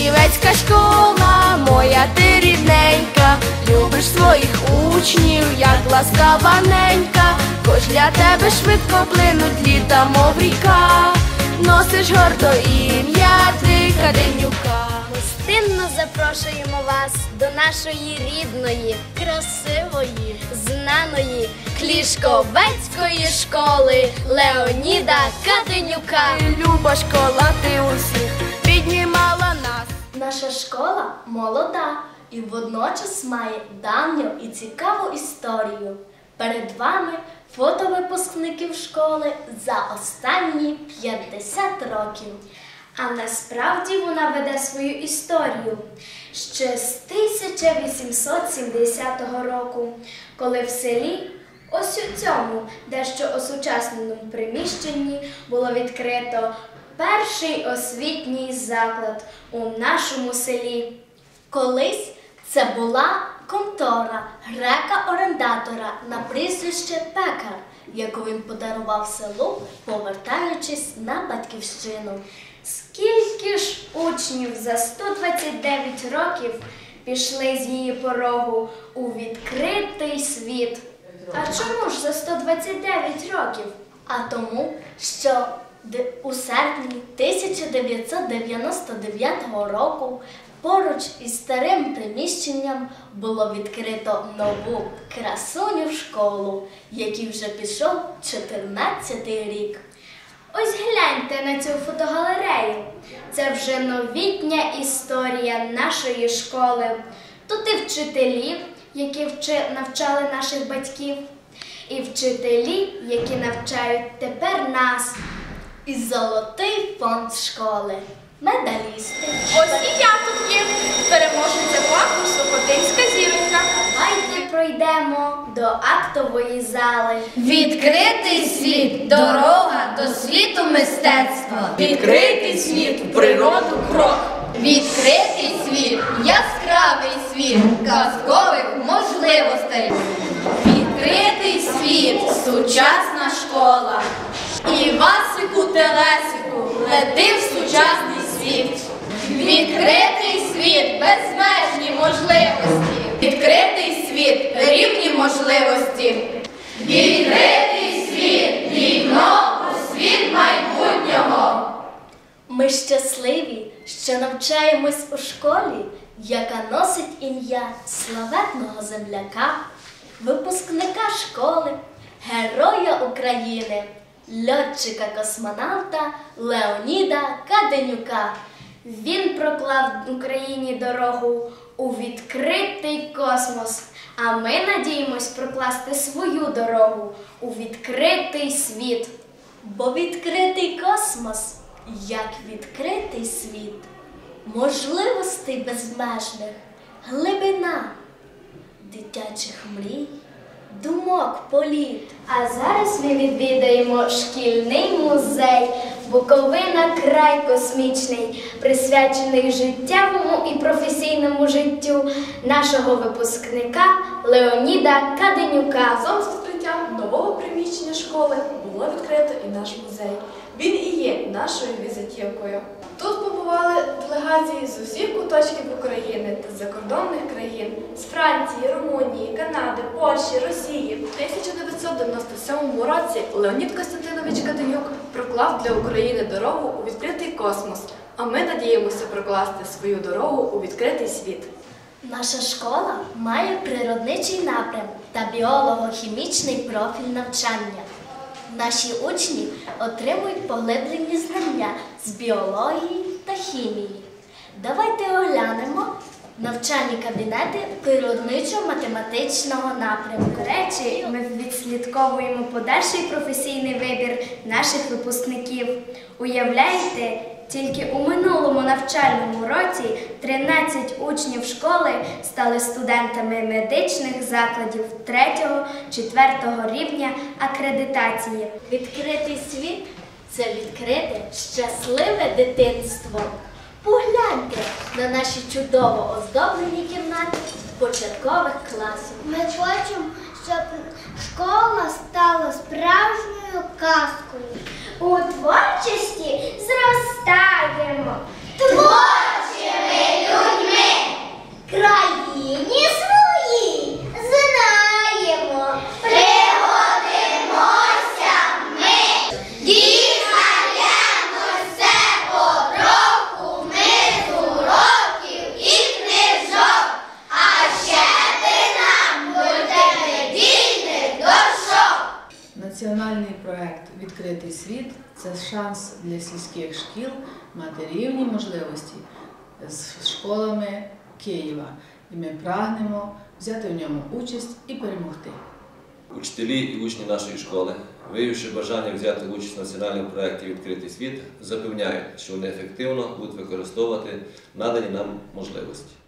Початківецька школа, моя ти рідненька, любиш своїх учнів, як ласкава ненька, хоч для тебе швидко плинуть літа, мов ріка, носиш гордо ім'я ти Каденюка. Гостинно запрошуємо вас до нашої рідної, красивої, знаної Клішковецької школи Леоніда Катенюка. Люба школа, ти усіх піднімала. Наша школа молода і водночас має давню і цікаву історію. Перед вами фото випускників школи за останні 50 років. А насправді вона веде свою історію ще з 1870 року, коли в селі, ось у цьому дещо осучасненому приміщенні було відкрито перший освітній заклад у нашому селі. Колись це була контора грека-орендатора на прізвище Пекар, яку він подарував селу, повертаючись на батьківщину. Скільки ж учнів за 129 років пішли з її порогу у відкритий світ? А чому ж за 129 років? А тому, що у серпні 1999 року поруч із старим приміщенням було відкрито нову красуню школу, який вже пішов 14 рік. Ось гляньте на цю фотогалерею. Це вже новітня історія нашої школи. Тут і вчителі, які навчали наших батьків, і вчителі, які навчають тепер нас. І золотий фонд школи, медалісти. Ось і я тут є, переможниця конкурсу Хотинська зіронька. Давайте пройдемо до актової зали. Відкритий світ, дорога до світу мистецтва. Відкритий світ, в природу крок. Відкритий світ, яскравий світ, казкових можливостей. Відкритий світ, сучасна школа. Івасику Телесику, лети в сучасний світ. Відкритий світ, безмежні можливості. Відкритий світ, рівні можливості. Відкритий світ, вікно у світ майбутнього. Ми щасливі, що навчаємось у школі, яка носить ім'я славетного земляка, випускника школи, Героя України, льотчика-космонавта Леоніда Каденюка. Він проклав Україні дорогу у відкритий космос. А ми надіємось прокласти свою дорогу у відкритий світ. Бо відкритий космос, як відкритий світ, можливостей безмежних, глибина, дитячих мрій, думок політ. А зараз ми відвідаємо шкільний музей Буковина край космічний, присвячений життєвому і професійному життю нашого випускника Леоніда Каденюка. Разом з відкриттям нового приміщення школи було відкрито і наш музей. Він і є нашою візитівкою. Тут побували делегації з усіх куточків України та закордонних країн з Франції, Румунії, Канади, Польщі, Росії. У 1997 році Леонід Костянтинович Каденюк проклав для України дорогу у відкритий космос. А ми надіємося прокласти свою дорогу у відкритий світ. Наша школа має природничий напрям та біолого-хімічний профіль навчання. Наші учні отримують поглиблені знання з біології та хімії. Давайте оглянемо навчальні кабінети природничо-математичного напрямку. До речі, ми відслідковуємо подальший професійний вибір наших випускників. Уявляєте, тільки у минулому навчальному році 13 учнів школи стали студентами медичних закладів 3-4 рівня акредитації. Відкритий світ це відкрите щасливе дитинство. Погляньте на наші чудово оздоблені кімнати початкових класів. Ми хочемо, щоб школа стала справжньою казкою. Це шанс для сільських шкіл мати рівні можливості з школами Києва. І ми прагнемо взяти в ньому участь і перемогти. Учителі і учні нашої школи, виявивши бажання взяти участь в національному проєкті Відкритий світ, запевняють, що вони ефективно будуть використовувати надані нам можливості.